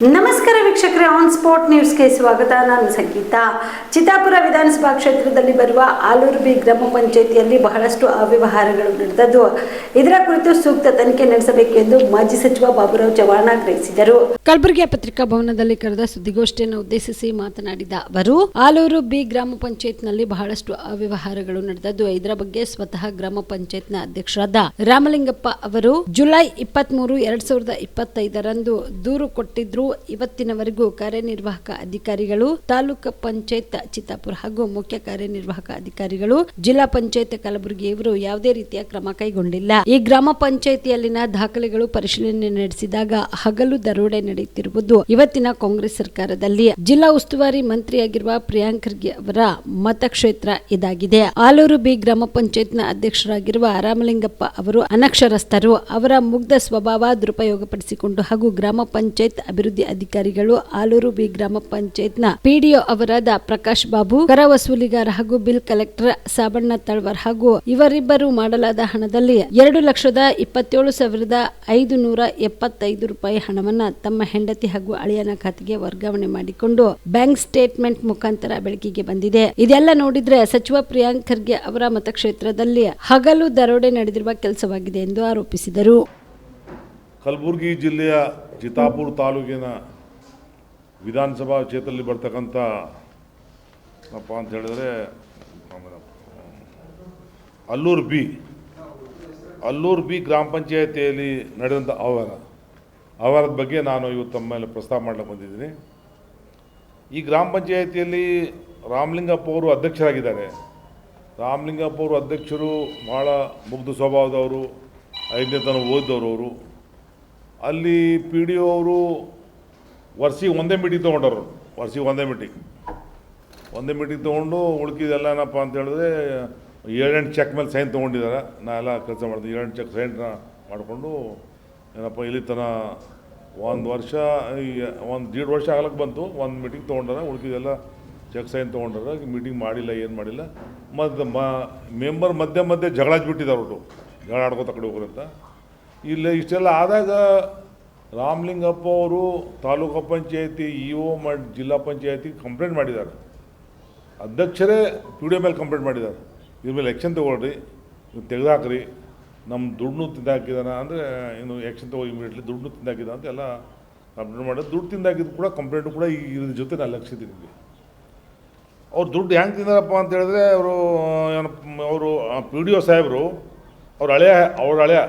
ನಮಸ್ಕಾರ ವೀಕ್ಷಕರೇ on spot ನ್ಯೂಸ್ಗೆ ಸ್ವಾಗತ. ನಾನು ಸಂಗೀತ. ಚಿತ್ತಾಪುರ ವಿಧಾನಸಭಾ ಕ್ಷೇತ್ರದಲ್ಲಿ ಬರುವ ಆಲೂರು ಬಿ ಗ್ರಾಮ ಪಂಚಾಯಿತಿಯಲ್ಲಿ ಬಹಳಷ್ಟು ಅವ್ಯವಹಾರಗಳು ನಡೆದದ್ದು. ಇದರ ಕುರಿತು ಸೂಕ್ತ ತನಿಖೆ ನಡೆಸಬೇಕೆಂದು ಮಾಜಿ ಸಚಿವ ಬಾಬುರಾವ್ ಚವಾಣ ಆಗ್ರಹಿಸಿದರು. ಕಲಬುರಗಿಯ ಪತ್ರಿಕಾ ಭವನದಲ್ಲಿ ಕರೆದ ಸುದ್ದಿಗೋಷ್ಠಿಯನ್ನು ಉದ್ದೇಶಿಸಿ ಮಾತನಾಡಿದ ಅವರು ಆಲೂರು ಬಿ ಗ್ರಾಮ ಪಂಚಾಯತ್ನಲ್ಲಿ ಬಹಳಷ್ಟು ಅವ್ಯವಹಾರಗಳು ನಡೆದದ್ದು. ಇದರ ಬಗ್ಗೆ ಸ್ವತಃ ಗ್ರಾಮ ಪಂಚಾಯತ್ನ ಅಧ್ಯಕ್ಷರಾದ ರಾಮಲಿಂಗಪ್ಪ ಅವರು ಜುಲೈ ಇಪ್ಪತ್ಮೂರು, ಎರಡ್ ಸಾವಿರದ ಇಪ್ಪತ್ತೈದರಂದು ದೂರು ಕೊಟ್ಟಿದ್ರು. ಇವತ್ತಿನವರೆಗೂ ಕಾರ್ಯನಿರ್ವಾಹಕ ಅಧಿಕಾರಿಗಳು, ತಾಲೂಕು ಪಂಚಾಯತ್ ಚಿತ್ತಾಪುರ ಹಾಗೂ ಮುಖ್ಯ ಕಾರ್ಯನಿರ್ವಾಹಕ ಅಧಿಕಾರಿಗಳು, ಜಿಲ್ಲಾ ಪಂಚಾಯತ್ ಕಲಬುರಗಿಯವರು ಯಾವುದೇ ರೀತಿಯ ಕ್ರಮ ಕೈಗೊಂಡಿಲ್ಲ. ಈ ಗ್ರಾಮ ಪಂಚಾಯತಿಯಲ್ಲಿನ ದಾಖಲೆಗಳು ಪರಿಶೀಲನೆ ನಡೆಸಿದಾಗ ಹಗಲು ದರೋಡೆ ನಡೆಯುತ್ತಿರುವುದು ಇವತ್ತಿನ ಕಾಂಗ್ರೆಸ್ ಸರ್ಕಾರದಲ್ಲಿ. ಜಿಲ್ಲಾ ಉಸ್ತುವಾರಿ ಮಂತ್ರಿಯಾಗಿರುವ ಪ್ರಿಯಾಂಕ್ ಖರ್ಗೆ ಅವರ ಮತಕ್ಷೇತ್ರ ಇದಾಗಿದೆ. ಆಲೂರು ಬಿ ಗ್ರಾಮ ಪಂಚಾಯತ್ನ ಅಧ್ಯಕ್ಷರಾಗಿರುವ ರಾಮಲಿಂಗಪ್ಪ ಅವರು ಅನಕ್ಷರಸ್ಥರು. ಅವರ ಮುಗ್ಧ ಸ್ವಭಾವ ದುರುಪಯೋಗಪಡಿಸಿಕೊಂಡು ಹಾಗೂ ಗ್ರಾಮ ಪಂಚಾಯತ್ ಅಭಿವೃದ್ಧಿ ಅಧಿಕಾರಿಗಳು ಆಲೂರು ಬಿ ಗ್ರಾಮ ಪಂಚಾಯತ್ನ ಪಿಡಿಒ ಅವರಾದ ಪ್ರಕಾಶ್ ಬಾಬು ಕರ ವಸೂಲಿಗಾರ ಹಾಗೂ ಬಿಲ್ ಕಲೆಕ್ಟರ್ ಸಾಬಣ್ಣ ತಳ್ವರ್ ಹಾಗೂ ಇವರಿಬ್ಬರು ಮಾಡಲಾದ ಹಣದಲ್ಲಿ ಎರಡು ಲಕ್ಷದ ಇಪ್ಪತ್ತೇಳು ಸಾವಿರದ ಐದು ನೂರ ಎಪ್ಪತ್ತೈದು ರೂಪಾಯಿ ಹಣವನ್ನ ತಮ್ಮ ಹೆಂಡತಿ ಹಾಗೂ ಅಳಿಯನ ಖಾತೆಗೆ ವರ್ಗಾವಣೆ ಮಾಡಿಕೊಂಡು ಬ್ಯಾಂಕ್ ಸ್ಟೇಟ್ಮೆಂಟ್ ಮುಖಾಂತರ ಬೆಳಕಿಗೆ ಬಂದಿದೆ. ಇದೆಲ್ಲ ನೋಡಿದ್ರೆ ಸಚಿವ ಪ್ರಿಯಾಂಕ್ ಖರ್ಗೆ ಅವರ ಮತಕ್ಷೇತ್ರದಲ್ಲಿ ಹಗಲು ದರೋಡೆ ನಡೆದಿರುವ ಕೆಲಸವಾಗಿದೆ ಎಂದು ಆರೋಪಿಸಿದರು. ಕಲಬುರಗಿ ಜಿಲ್ಲೆಯ ಚಿತ್ತಾಪುರ ತಾಲೂಕಿನ ವಿಧಾನಸಭಾ ಕ್ಷೇತ್ರದಲ್ಲಿ ಬರ್ತಕ್ಕಂಥ ಏನಪ್ಪ ಅಂತ ಹೇಳಿದ್ರೆ, ಅಲ್ಲೂರು ಬಿ ಅಲ್ಲೂರು ಬಿ ಗ್ರಾಮ ಪಂಚಾಯತಿಯಲ್ಲಿ ನಡೆದಂಥ ಅವರ ಅವರದ ಬಗ್ಗೆ ನಾನು ಇವತ್ತು ತಮ್ಮ ಮೇಲೆ ಪ್ರಸ್ತಾವ ಮಾಡಲಿಕ್ಕೆ ಬಂದಿದ್ದೀನಿ. ಈ ಗ್ರಾಮ ಪಂಚಾಯತಿಯಲ್ಲಿ ರಾಮಲಿಂಗಪ್ಪ ಅವರು ಅಧ್ಯಕ್ಷರಾಗಿದ್ದಾರೆ. ರಾಮಲಿಂಗಪ್ಪ ಅವರು ಅಧ್ಯಕ್ಷರು ಭಾಳ ಮುಗ್ಧ ಸ್ವಭಾವದವರು, ಐದನೇ ತನಕ ಓದಿದವರು ಅವರು. ಅಲ್ಲಿ ಪಿ ಡಿ ಒ ಅವರು ವರ್ಷಿಗೆ ಒಂದೇ ಮೀಟಿಂಗ್ ತೊಗೊಂಡವ್ರು ವರ್ಷಿಗೆ ಒಂದೇ ಮೀಟಿಂಗ್. ಒಂದೇ ಮೀಟಿಂಗ್ ತೊಗೊಂಡು ಉಳ್ಕಿದೆಲ್ಲ ಏನಪ್ಪ ಅಂತ ಹೇಳಿದ್ರೆ ಏಳೆಂಟು ಚೆಕ್ ಮೇಲೆ ಸೈನ್ ತೊಗೊಂಡಿದ್ದಾರೆ. ನಾ ಎಲ್ಲ ಕೆಲಸ ಮಾಡಿದೆ ಏಳೆಂಟು ಚೆಕ್ ಸೈನ್ ಮಾಡಿಕೊಂಡು ಏನಪ್ಪ ಇಲ್ಲಿ ತನ ಒಂದು ವರ್ಷ ಒಂದು ದೀಡ್ ವರ್ಷ ಆಗ್ಲಕ್ಕೆ ಬಂತು. ಒಂದು ಮೀಟಿಂಗ್ ತೊಗೊಂಡಾರ, ಉಳ್ಕಿದೆಲ್ಲ ಚೆಕ್ ಸೈನ್ ತೊಗೊಂಡಾರ. ಮೀಟಿಂಗ್ ಮಾಡಿಲ್ಲ, ಏನು ಮಾಡಿಲ್ಲ. ಮತ್ತು ಮ, ಮೆಂಬರ್ ಮಧ್ಯೆ ಮಧ್ಯೆ ಜಗಳಾಜ್ಬಿಟ್ಟಿದ್ದಾರೆ ಅವರು ಜಗಳ ಆಡ್ಕೋತ ಕಡೆ ಹೋಗ್ರಂತ ಇಲ್ಲಿ ಇಷ್ಟೆಲ್ಲ ಆದಾಗ ರಾಮಲಿಂಗಪ್ಪ ಅವರು ತಾಲೂಕು ಪಂಚಾಯತಿ ಇ ಒ ಮಾಡಿ ಜಿಲ್ಲಾ ಪಂಚಾಯತಿ ಕಂಪ್ಲೇಂಟ್ ಮಾಡಿದ್ದಾರೆ. ಅಧ್ಯಕ್ಷರೇ ಪಿ ಡಿ ಮೇಲೆ ಕಂಪ್ಲೇಂಟ್ ಮಾಡಿದ್ದಾರೆ. ಇದ್ರ ಮೇಲೆ ಎಕ್ಷನ್ ತೊಗೊಳ್ರಿ ನೀವು ತೆಗೆದಾಕ್ರಿ ನಮ್ಮ ದುಡ್ಡು ತಿಂದಾಕಿದಾನ ಅಂದರೆ ಇನ್ನು ಎಕ್ಷನ್ ತಗೋ ಇಮಿಡಿಯೇಟ್ಲಿ ದುಡ್ಡು ತಿಂದಾಕಿದ ಅಂತ ಎಲ್ಲ ಕಂಪ್ಲೇಂಟ್ ಮಾಡಿದ್ರು ದುಡ್ಡು ತಿಂದಾಕಿದ್ದು ಕೂಡ ಕಂಪ್ಲೇಂಟು ಕೂಡ ಈ ಇದ್ರ ಜೊತೆ ನಾನು ಲಕ್ಷಿದ್ದೀನಿ ಅವ್ರು ದುಡ್ಡು ಹೆಂಗೆ ತಿಂದಾರಪ್ಪ ಅಂತ ಹೇಳಿದ್ರೆ, ಅವರು ಅವರು ಪಿ ಡಿ ಒ ಸಾಹೇಬರು ಅವ್ರ ಹಳೆಯ ಅವ್ರ ಹಳೆಯ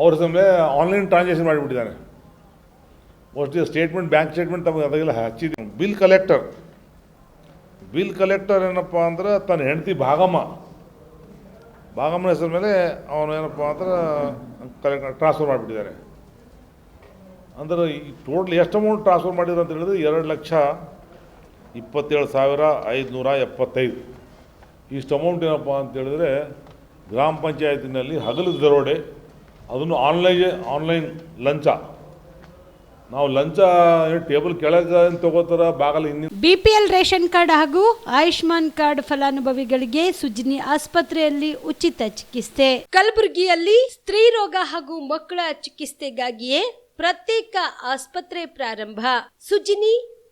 ಅವ್ರ ಮೇಲೆ ಆನ್ಲೈನ್ ಟ್ರಾನ್ಸಾಕ್ಷನ್ ಮಾಡಿಬಿಟ್ಟಿದ್ದಾನೆ ಮೋಸ್ಟ್ಲಿ ಸ್ಟೇಟ್ಮೆಂಟ್ ಬ್ಯಾಂಕ್ ಸ್ಟೇಟ್ಮೆಂಟ್ ತಮಗೆ ಅದಕ್ಕೆಲ್ಲ ಹಚ್ಚಿದ್ದೀನಿ ಬಿಲ್ ಕಲೆಕ್ಟರ್ ಬಿಲ್ ಕಲೆಕ್ಟರ್ ಏನಪ್ಪ ಅಂದ್ರೆ ತನ್ನ ಹೆಂಡತಿ ಭಾಗಮ್ಮ. ಭಾಗಮ್ಮನ ಹೆಸರ ಮೇಲೆ ಅವನು ಏನಪ್ಪ ಅಂದ್ರೆ ಕಲೆಕ್ಟರ್ ಟ್ರಾನ್ಸ್ಫರ್ ಮಾಡಿಬಿಟ್ಟಿದ್ದಾರೆ. ಅಂದ್ರೆ ಈ ಟೋಟಲ್ ಎಷ್ಟು ಅಮೌಂಟ್ ಟ್ರಾನ್ಸ್ಫರ್ ಮಾಡಿದ್ರು ಅಂತ ಹೇಳಿದ್ರೆ ಎರಡು ಲಕ್ಷ ಇಪ್ಪತ್ತೇಳು ಸಾವಿರ ಐದುನೂರ ಎಪ್ಪತ್ತೈದು. ಇಷ್ಟು ಅಮೌಂಟ್ ಏನಪ್ಪ ಅಂತ ಹೇಳಿದ್ರೆ ಗ್ರಾಮ ಪಂಚಾಯತಿನಲ್ಲಿ ಹಗಲು ದರೋಡೆ ಅದನ್ನು ಆನ್ಲೈನ್ ಆನ್ಲೈನ್ ಲಂಚ. ನಾವು ಲಂಚ ಟೇಬಲ್ ಕೆಳಗೆ ತಗೋತಾರ, ಬಾಗಲ ಹಿಂದಿನ ಬಿಪಿಎಲ್ ರೇಷನ್ ಕಾರ್ಡ್ ಹಾಗೂ ಆಯುಷ್ಮಾನ್ ಕಾರ್ಡ್ ಫಲಾನುಭವಿಗಳಿಗೆ ಸುಜಿನಿ ಆಸ್ಪತ್ರೆಯಲ್ಲಿ ಉಚಿತ ಚಿಕಿತ್ಸೆ. ಕಲಬುರಗಿಯಲ್ಲಿ ಸ್ತ್ರೀ ರೋಗ ಹಾಗೂ ಮಕ್ಕಳ ಚಿಕಿತ್ಸೆಗಾಗಿಯೇ ಪ್ರತ್ಯೇಕ ಆಸ್ಪತ್ರೆ ಪ್ರಾರಂಭ. ಸುಜಿನಿ